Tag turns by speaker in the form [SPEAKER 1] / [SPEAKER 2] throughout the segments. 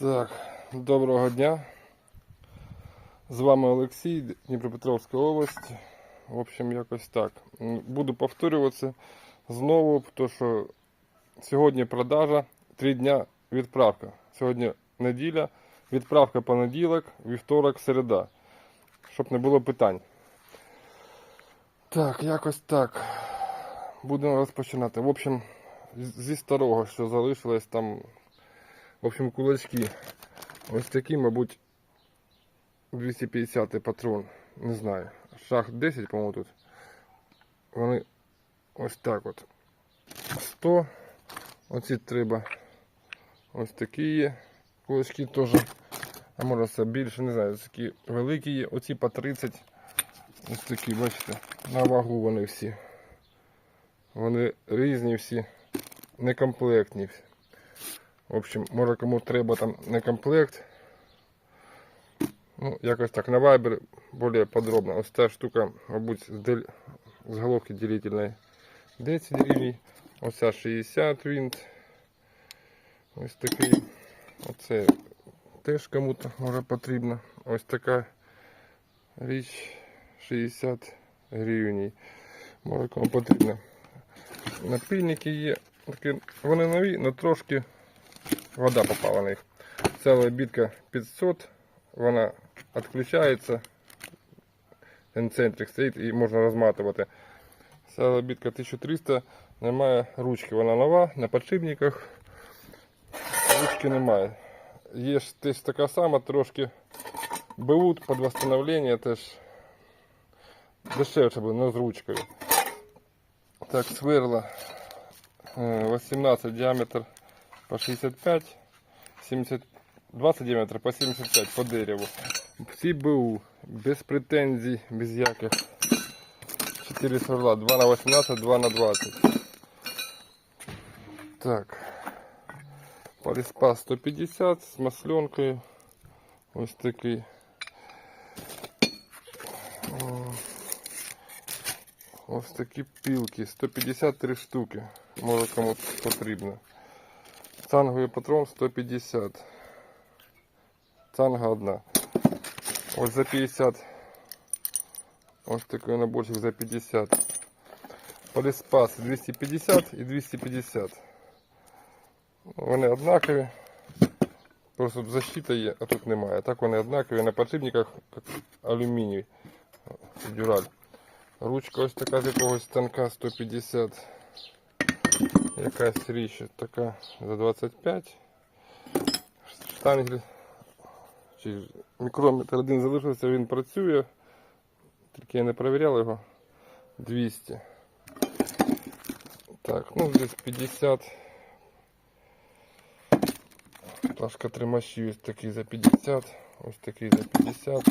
[SPEAKER 1] Так, доброго дня. З вами Олексій, Дніпропетровська область. В общем, якось так. Буду повторюватися знову, тому що сьогодні продажа, три дня відправка. Сьогодні неділя, відправка понеділок, вівторок, середа. Щоб не було питань. Так, якось так. Будемо розпочинати. В общем, зі старого, що залишилось там в общем, кулачки. Ось такі, мабуть, 250 патрон. Не знаю. Шах 10, по-моєму, тут. Вони ось так от. 100. Оці треба. Ось такі є. Кулачки теж. А може це більше, не знаю, такі великі є. Оці по 30. Ось такі, бачите, на вагу вони всі. Вони різні всі, некомплектні. В общем, може кому треба там не комплект. Ну, якось так на Viber более подробно. Ось ця штука, мабуть, з, дель... з головки делительної 10 гривень. Ось ця 60 винт. Ось такий. Оце теж кому-то може потрібно. Ось така річ 60 гривень. Може кому потрібно. Напільники є. Такі, вони нові, але трошки вода попала на них. Ця бітка 500, вона відключається. Енцентрик стоїть і можна розматувати. Ця бітка 1300, немає ручки, вона нова, на підшипниках. Ручки немає. Ж теж така сама, трошки БУ під восстановлення теж дешевше буде, але з ручкою. Так, сверла е, 18 діаметр по 65, 70, 20 диаметров по 75 по дереву. Всі без претензій, без яких. 4 сверла, 2 на 18, 2 на 20. Так. Полиспас 150 з масленкою. Ось такий. Ось такі пілки, 153 штуки. Може кому потрібно. Цанговий патрон 150. Цанга одна. Ось за 50. Ось такий наборчик за 50. Поліспас 250 і 250. Вони однакові. Просто тут защита є, а тут немає. Так вони однакові на підшипниках як алюміній. Дюраль. Ручка ось така з якогось станка 150. Якась річ така за 25. Штангель. Чи мікрометр один залишився, він працює. Тільки я не перевіряв його. 200. Так, ну здесь 50. Плашка тримачі ось такий за 50. Ось такий за 50.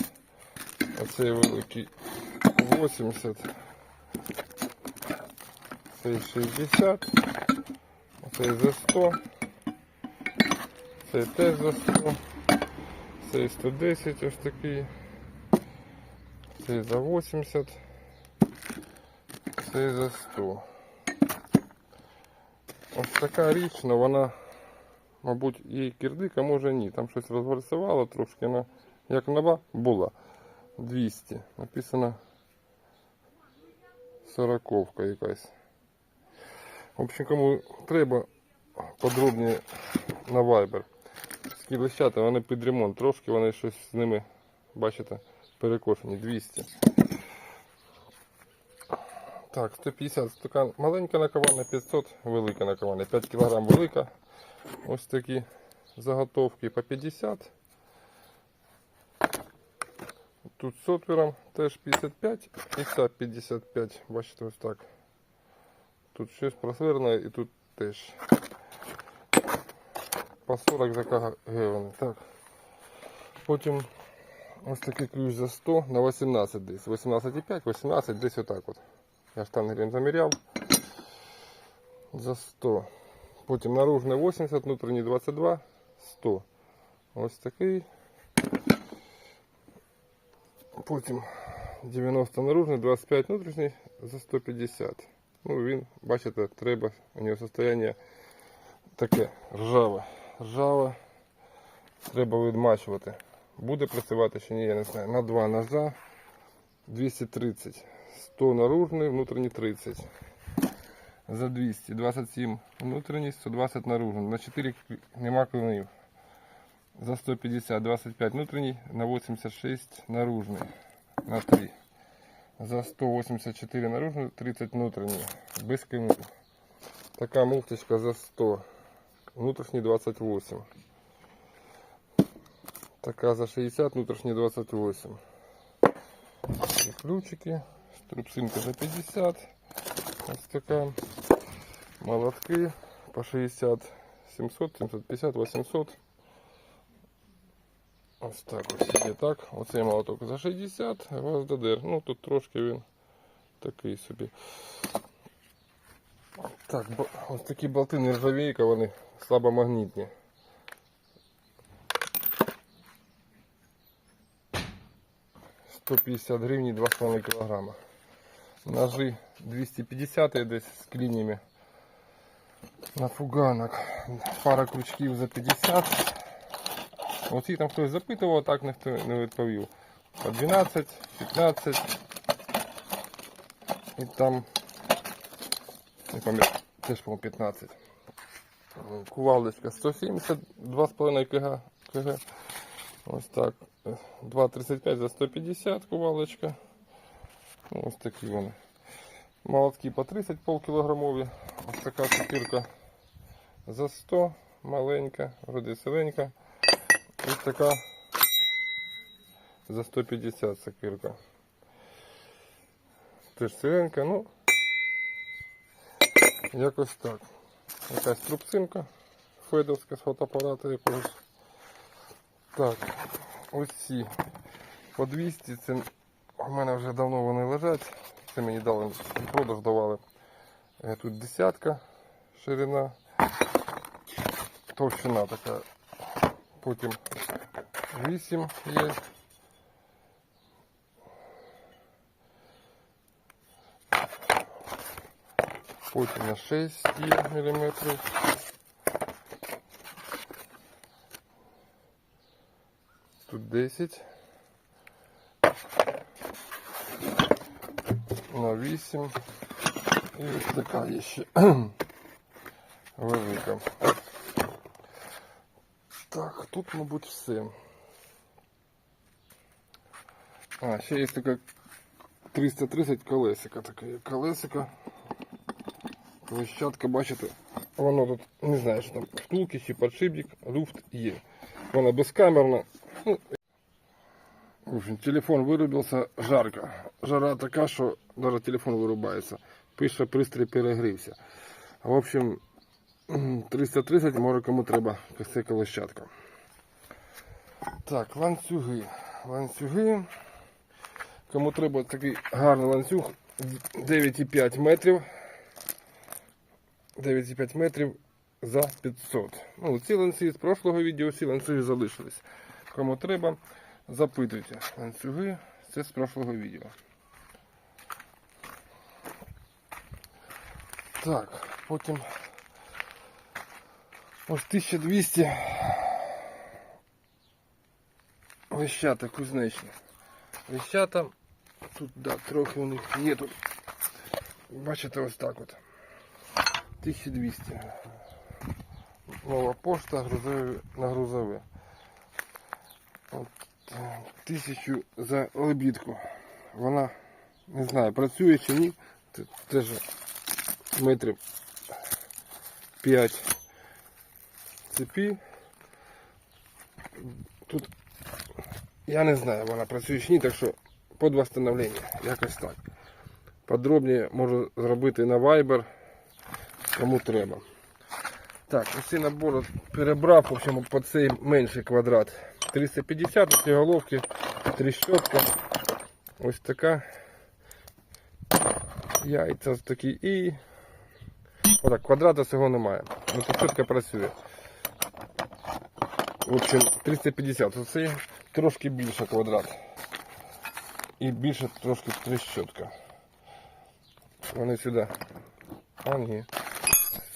[SPEAKER 1] Оцей великий 80. Цей 60. Цей за 100. Цей теж за 100. Цей 110 ось такий. Цей за 80. Цей за 100. Ось така річ, але вона, мабуть, і кирдик, а може ні. Там щось розгорсувало трошки, на, як нова була. 200. Написано сороковка якась. В общем, кому треба подробніше на Viber. Скілищата, вони під ремонт. Трошки вони щось з ними, бачите, перекошені. 200. Так, 150 стакан маленька наковальня, 500 велика наковальня. 5 кг велика. Ось такі заготовки по 50. Тут з отвіром теж 55 і ця 55. Бачите, ось так. Тут щось просверлено і тут теж. По 40 за КГ вони. Так. Потім ось такий ключ за 100 на 18 десь. 18,5, 18 десь отак от. Я штангелем заміряв. За 100. Потім наружний 80, внутрішній 22, 100. Ось такий. Потім 90 наружний, 25 внутрішній за 150. Ну він, бачите, треба, у нього состояние таке ржаве. Ржаве. Треба відмачувати. Буде працювати чи ні, я не знаю. На два ножа 230. 100 наружний, внутрішній 30. За 200, 27 внутрішній, 120 наружний. На 4 нема клинів. За 150, 25 внутрішній, на 86 наружний. На 3. За 184 наружний, 30 внутрішній. Без клинів. Така муфточка за 100. Внутрішній 28. Така за 60, внутрішній 28. І ключики. Струбцинка за 50. Ось така. Молотки по 60, 700, 750, 800. Ось так ось є так. Оцей молоток за 60, а вас ДДР. Ну тут трошки він такий собі. Так, бо- ось такі болти нержавійка, вони слабомагнітні. Сто п'ятдесят гривень 2,5 кілограма. Ножи 250 є десь з клінями. На фуганок. Пара крючків за 50. Оці там хтось запитував, так ніхто не відповів. По 12, 15. І там не пам'ятаю, теж по 15. Кувалдочка 170, 2,5 кг. кг. Ось так. 2,35 за 150 кувалдочка. Ну, Ось такі вони. Молотки по 30 полкілограмові. Ось така цукірка за 100, маленька, вроде селенька. Ось така за 150 цукірка. Теж селенька, ну якось так. Якась трубцинка федовська з фотоапарата якогось. Так, ось ці по 200, це у мене вже давно вони лежать. Це мені дали, продаж давали. Е, Тут десятка ширина, товщина така. Потім 8 є. Потім на 6 є. Тут 10. На 8. І ось така є ще велика. Тут, мабуть, все. А, ще є така 330 колесика. Таке є колесико. Площадка, бачите, воно тут, не знаю, що там втулки чи подшипник, люфт є. Вона безкамерна. Ну, в общем, телефон вирубився жарко. Жара така, що навіть телефон вирубається. Пише, пристрій перегрівся. В общем, 330, може кому треба це колощадка. Так, ланцюги. Ланцюги. Кому треба такий гарний ланцюг 9,5 метрів. 9,5 метрів за 500. Ну, ці ланці з прошлого відео, ці ланцюги залишились. Кому треба, запитуйте. Ланцюги це з прошлого відео. Так, потім ось 1200 лещата кузнечні. Лещата, тут да, трохи у них є тут. Бачите, ось так от. 1200. Нова пошта грузові, на грузове. От, е, Тисячу за лебідку. Вона не знаю, працює чи ні. Це теж метрів 5 цепі. Тут я не знаю, вона працює чи ні, так що під восстановлення, якось так. Подробніше можу зробити на Viber, кому треба. Так, ось цей набор перебрав, в общем, по цей менший квадрат. 350 ці головки, тріщотка. Ось така. Яйця такі і. Отак, квадрата цього немає. Ну тріщотка працює. В общем, 350. Оце трошки більше квадрат. І більше трошки тріщотка. Вони сюди. А ні.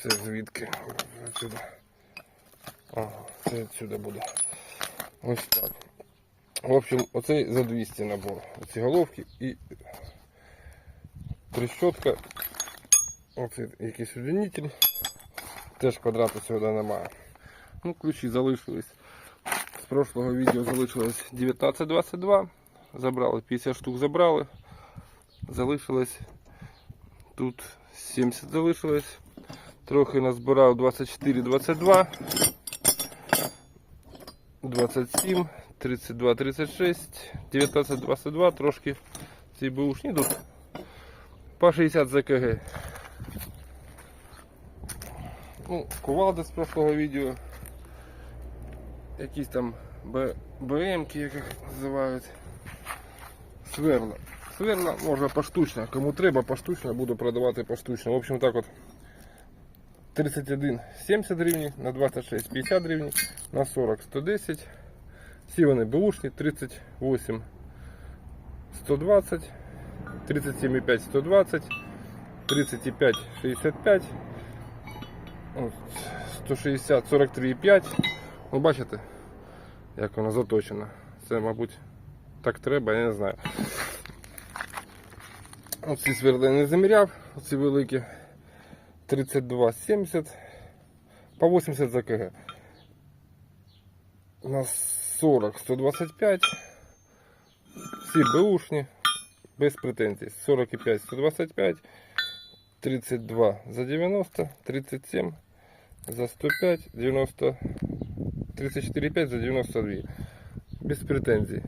[SPEAKER 1] Це звідки? Отсюди. Ага, це відсюди буде. Ось так. В общем, оцей за 200 набор. Оці головки і трещотка. Оце якийсь удлинитель. Теж квадрату сюди немає. Ну, ключі залишились. З прошлого відео залишилось 1922. Забрали 50 штук забрали. Залишилось тут 70 залишилось. Трохи назбирав 24, 22. 27, 32, 36, 19, 22, трошки ці бушні тут по 60 ЗКГ. Ну, кувалда з прошлого відео. Якісь там БМки, як їх називають. Сверла. Сверла можна поштучно. Кому треба поштучно, буду продавати поштучно. В общем, так от 31 70 гривень, на 26 50 гривень, на 40 110. Всі вони бушні, 38 120, 37,5 120, 35 65, 160 43,5. Ну бачите, як воно заточено. Це, мабуть, так треба, я не знаю. Оці сверли не заміряв, оці великі. 32, 70, по 80 за КГ. На 40, 125. Всі беушні, без претензій. 45, 125, 32 за 90, 37 за 105, 90, 34,5 за 92. Без претензій.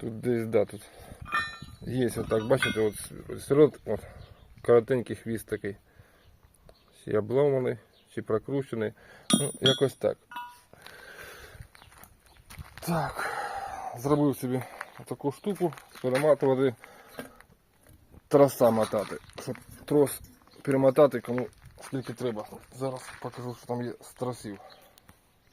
[SPEAKER 1] Тут десь, да, тут є отак, бачите, от сирот, от, коротенький хвіст такий. Чи обломаний, чи прокручений. Ну, якось так. Так. Зробив собі таку штуку, перематувати троса мотати. Щоб трос перемотати кому скільки треба. Зараз покажу, що там є з тросів.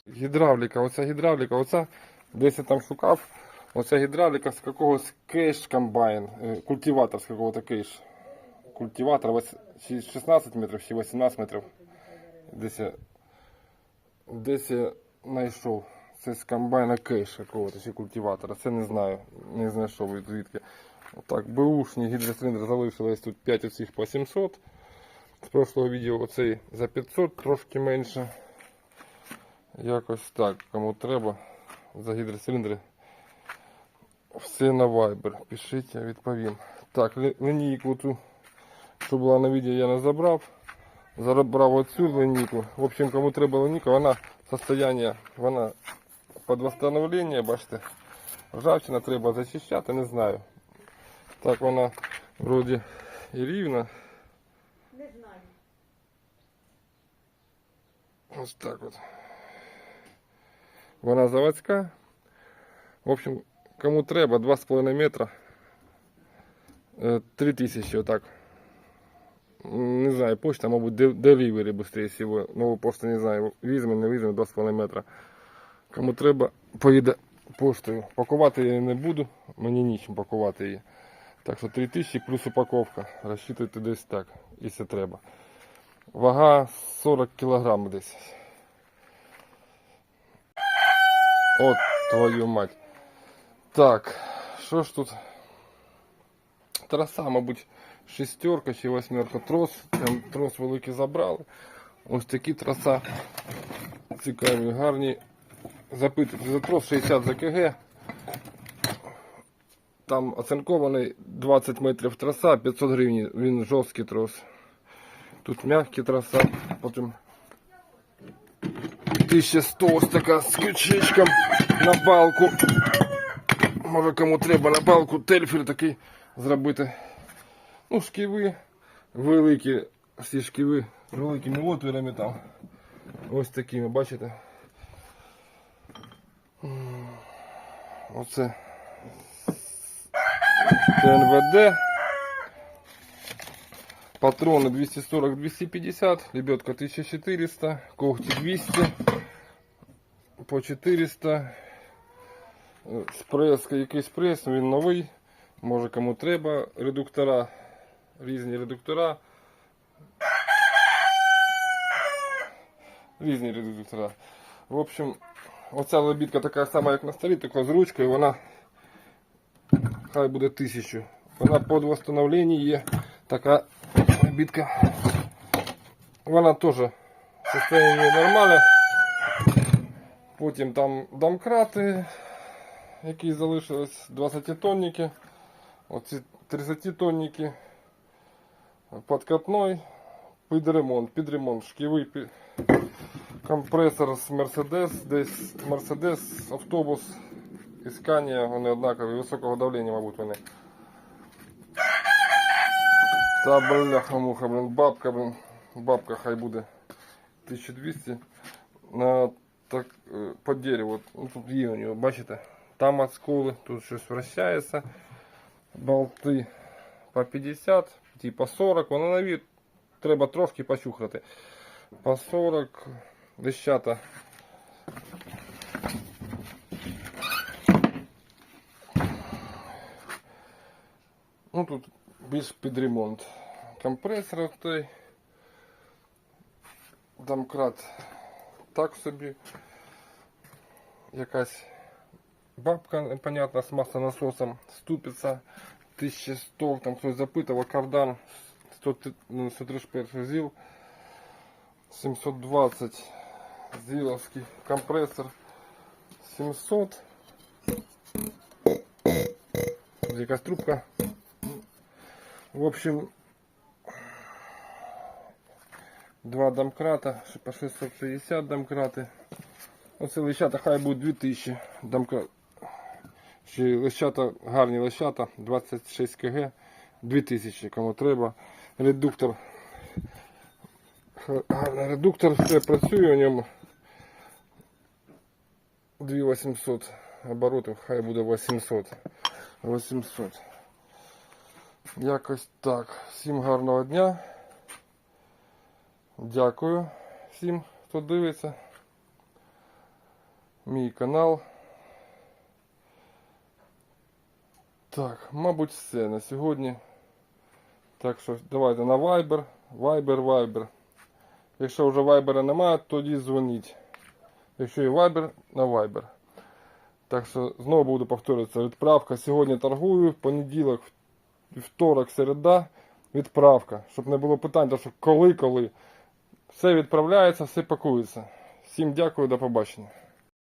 [SPEAKER 1] Гідравліка, оця гідравліка, оця десь я там шукав. Оця гідравліка з якогось кейш комбайн, е, культиватор з якого-то кейш культиватор вось- 16 метрів, чи 18 метрів. Десь я, десь я знайшов. Це з комбайна кейш якогось чи культиватора. Це не знаю. Не знайшов звідки. Так, бушні гідроциліндри залишилось тут 5 оцих по 700. З прошлого відео оцей за 500, трошки менше. Якось так, кому треба за гідроциліндри. Все на Viber. Пишіть, я відповім. Так, лінійку ту що була на відео, я не забрав. Забрав оцю линійку. В общем, кому треба линійка, вона состояние, вона під восстановлення, бачите. Ржавчина треба зачищати, не знаю. Так вона вроді і рівна.
[SPEAKER 2] Не знаю.
[SPEAKER 1] Ось так от. Вона заводська. В общем, кому треба 2,5 метра. 3 тисячі отак. Не знаю, почта, мабуть, де- delivery быстрее всего. Нову пошту не знаю. Візьме, не візьме 2,5 метра. Кому треба, поїде поштою. Пакувати я не буду, мені нічим пакувати її. Так що 3000 плюс упаковка. Розчитуйте десь так, якщо треба. Вага 40 кг десь. От твою мать. Так, що ж тут? Траса, мабуть, шестерка чи восьмерка. Трос, там трос великий забрали. Ось такі траса цікаві, гарні. Запитуйте за трос 60 за КГ. Там оцинкований 20 метрів траса, 500 гривень, він жорсткий трос. Тут м'який траса, потім 1100 ось така з крючечком на балку. Може кому треба на балку тельфер такий зробити. Ну, шківи великі, всі шківи з великими отвірами там. Ось такими, бачите? М, Оце ТНВД. Патроны 240-250, лебедка 1400, когти 200, По 400. Е, Спрес, якийсь прес, він новий. Може кому треба. Редуктора, різні редуктора. Різні редуктора. В общем, Оця лебідка така сама, як на столі, тільки з ручкою, вона хай буде тисячу. Вона під встановлення є така лебідка. Вона теж в состояние нормальне. Потім там домкрати, які залишились 20 тонники. Оці 30 тонники. Подкатной. Під ремонт, під ремонт, шківий під... компресор з Mercedes, десь Mercedes, автобус, іскання, вони однакові, високого давлення, мабуть, вони. Та бляха муха, блин, бабка, блин, бабка хай буде 1200 на так, е, по дереву. Ну, тут є у нього, бачите, там осколи, тут щось вращається, болти по 50, ті по 40, воно на вид треба трошки почухати. По 40 лещата. Ну тут більш під ремонт. Компресор той. Домкрат так собі. Якась бабка, непонятна, з маслонасосом ступиться. 1100, там хтось запитував, кардан 100, ну, 131 ЗІЛ. 720 зіловський компресор 700 Тут якась трубка в общем два домкрата по 650 домкрати оце лещата хай буде 2000 домкрат ще лещата гарні лещата 26 кг 2000 кому треба редуктор гарний редуктор, все працює у ньому. 2800 оборотів, хай буде 800. 800. Якось так. Всім гарного дня. Дякую всім, хто дивиться. Мій канал. Так, мабуть, все на сьогодні. Так що давайте на Viber, Viber, Viber. Якщо вже Viber немає, тоді дзвоніть. Якщо є Viber, на Viber. Так що знову буду повторюватися. Відправка. Сьогодні торгую, понеділок, вівторок, середа. Відправка. Щоб не було питань, що коли, коли. Все відправляється, все пакується. Всім дякую, до побачення.